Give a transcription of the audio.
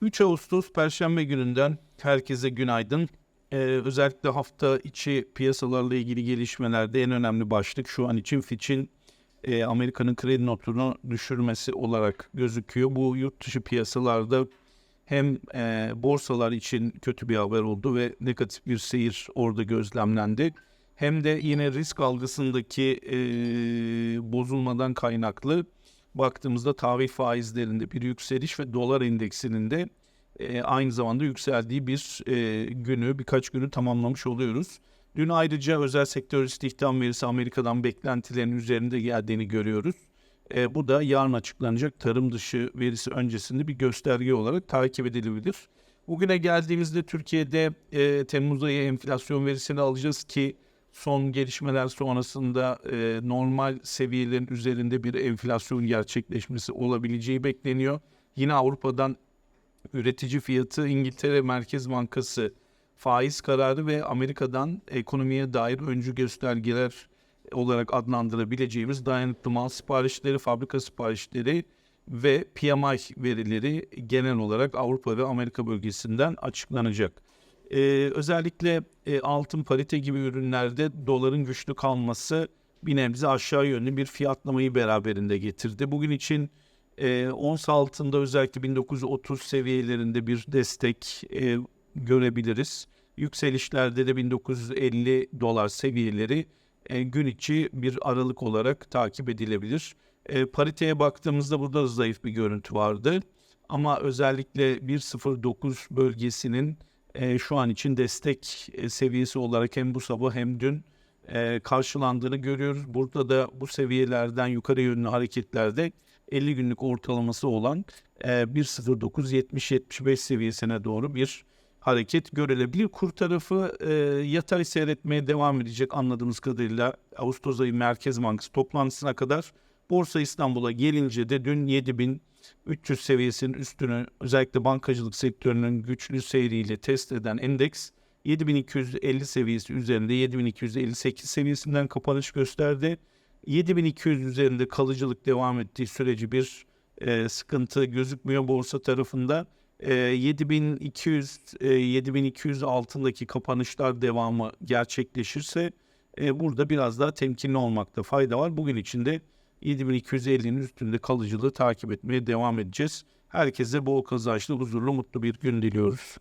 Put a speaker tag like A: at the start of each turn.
A: 3 Ağustos Perşembe gününden herkese günaydın. Ee, özellikle hafta içi piyasalarla ilgili gelişmelerde en önemli başlık şu an için Fitch'in e, Amerika'nın kredi notunu düşürmesi olarak gözüküyor. Bu yurt dışı piyasalarda hem e, borsalar için kötü bir haber oldu ve negatif bir seyir orada gözlemlendi. Hem de yine risk algısındaki e, bozulmadan kaynaklı baktığımızda tahvil faizlerinde bir yükseliş ve dolar endeksinin de e, aynı zamanda yükseldiği bir e, günü, birkaç günü tamamlamış oluyoruz. Dün ayrıca özel sektör istihdam verisi Amerika'dan beklentilerin üzerinde geldiğini görüyoruz. E, bu da yarın açıklanacak tarım dışı verisi öncesinde bir gösterge olarak takip edilebilir. Bugüne geldiğimizde Türkiye'de e, Temmuz ayı enflasyon verisini alacağız ki son gelişmeler sonrasında e, normal seviyelerin üzerinde bir enflasyon gerçekleşmesi olabileceği bekleniyor. Yine Avrupa'dan üretici fiyatı İngiltere Merkez Bankası faiz kararı ve Amerika'dan ekonomiye dair öncü göstergeler olarak adlandırabileceğimiz dayanıklı mal siparişleri, fabrika siparişleri ve PMI verileri genel olarak Avrupa ve Amerika bölgesinden açıklanacak. Ee, özellikle e, altın parite gibi ürünlerde doların güçlü kalması bir nebze aşağı yönlü bir fiyatlamayı beraberinde getirdi. Bugün için e, ons altında özellikle 1930 seviyelerinde bir destek e, görebiliriz. Yükselişlerde de 1950 dolar seviyeleri e, gün içi bir aralık olarak takip edilebilir. E, pariteye baktığımızda burada da zayıf bir görüntü vardı. Ama özellikle 1.09 bölgesinin e, şu an için destek e, seviyesi olarak hem bu sabah hem dün e, karşılandığını görüyoruz. Burada da bu seviyelerden yukarı yönlü hareketlerde 50 günlük ortalaması olan e, 1.09-70-75 seviyesine doğru bir hareket görülebilir. Kur tarafı e, yatay seyretmeye devam edecek anladığımız kadarıyla Ağustos ayı Merkez Bankası toplantısına kadar Borsa İstanbul'a gelince de dün 7300 seviyesinin üstünü özellikle bankacılık sektörünün güçlü seyriyle test eden endeks 7250 seviyesi üzerinde 7258 seviyesinden kapanış gösterdi. 7200 üzerinde kalıcılık devam ettiği süreci bir e, sıkıntı gözükmüyor borsa tarafında. E, 7200 e, 7200 altındaki kapanışlar devamı gerçekleşirse e, burada biraz daha temkinli olmakta fayda var. Bugün içinde 7250'nin üstünde kalıcılığı takip etmeye devam edeceğiz. Herkese bol kazançlı, huzurlu, mutlu bir gün diliyoruz.